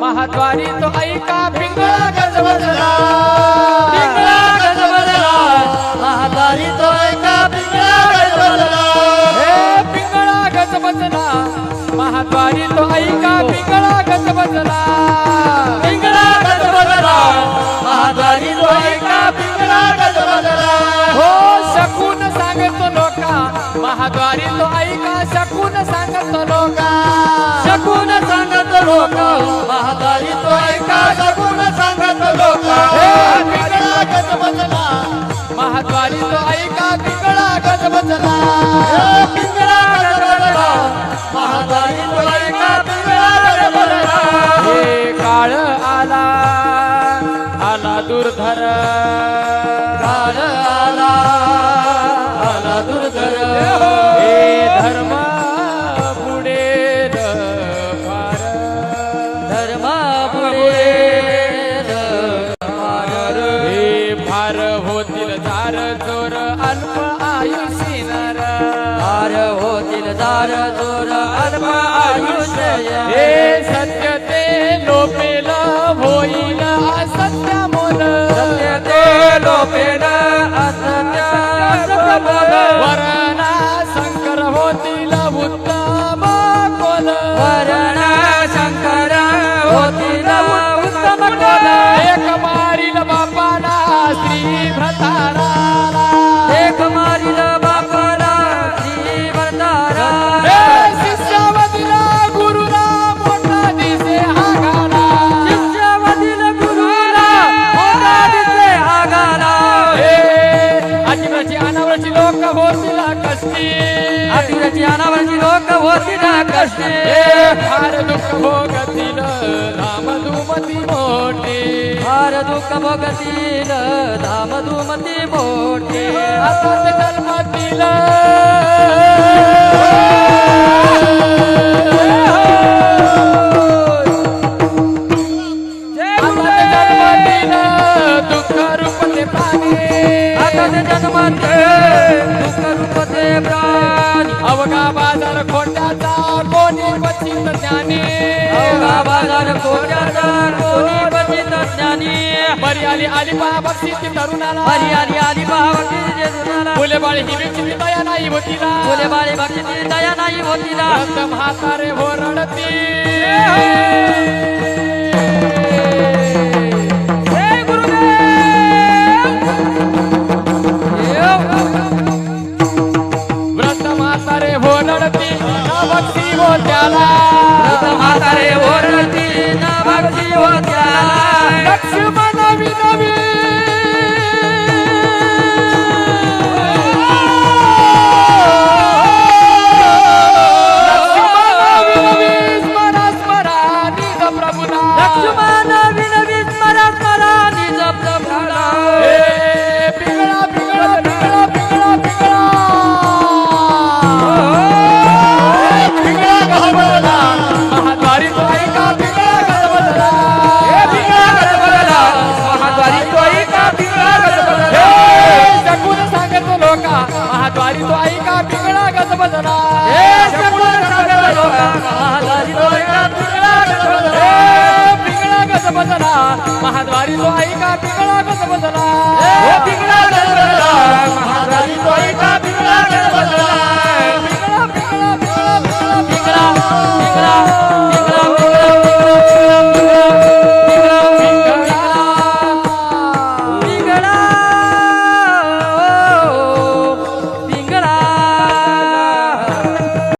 महाद्वारी तो ऐका पिंगळा गज बसला पिंगळा गज बदला महाद्वारी तो ऐका पिंगळा गज बदला हे पिंगळा गज बसला महाद्वारी तो ऐका पिंगळा गज बसला पिंगळा गज बदला महाद्वारी तो ऐका पिंगळा गज बदला हो शकून सांगतो लोका. महाद्वारी तो ऐका शकून सांगतो लोका. शकून लोक. तो ऐका सांगत लोक. गज बदला महाद्वारी तो ऐका गज गज बदला तो ऐका गज बदला हे काळ आला आला दुर्धर. काळ आला होतील दार अल्प आयुष्य. हे सत्य ते लोपेल होईल असत्य मोल. सत्य ते लोपेन असत्य वरणा शंकर होतील उत्तम कोल. वरण शंकर होतील कष्टे अतिरची अनावरची लोक होती ना कष्टे फार दुःख भोगतील धाम दुमती मोठी फार दुःख भोगतील धाम धुमती मोठी असत जन्मतील जन्मते दुःख रूप प्राणी अवघा बाजार खोट्याचा कोणी बचित ज्ञानी? अवघा बाजार कोट्याचा कोणी बचित ज्ञानी? बरी आली आली पहा तरुणाला. हरी आली भावकी जेजुनाला. फुले बाळी ही विचित दया नाही होतीला. फुले बाळे भक्ती दया नाही होतीला. रक्त म्हातारे हे. મારે ઓરતી ના ભક્તિ ત્યાં લક્ષ્મણ महाद्वारी तो ऐका पिंगळा गजबजला. हे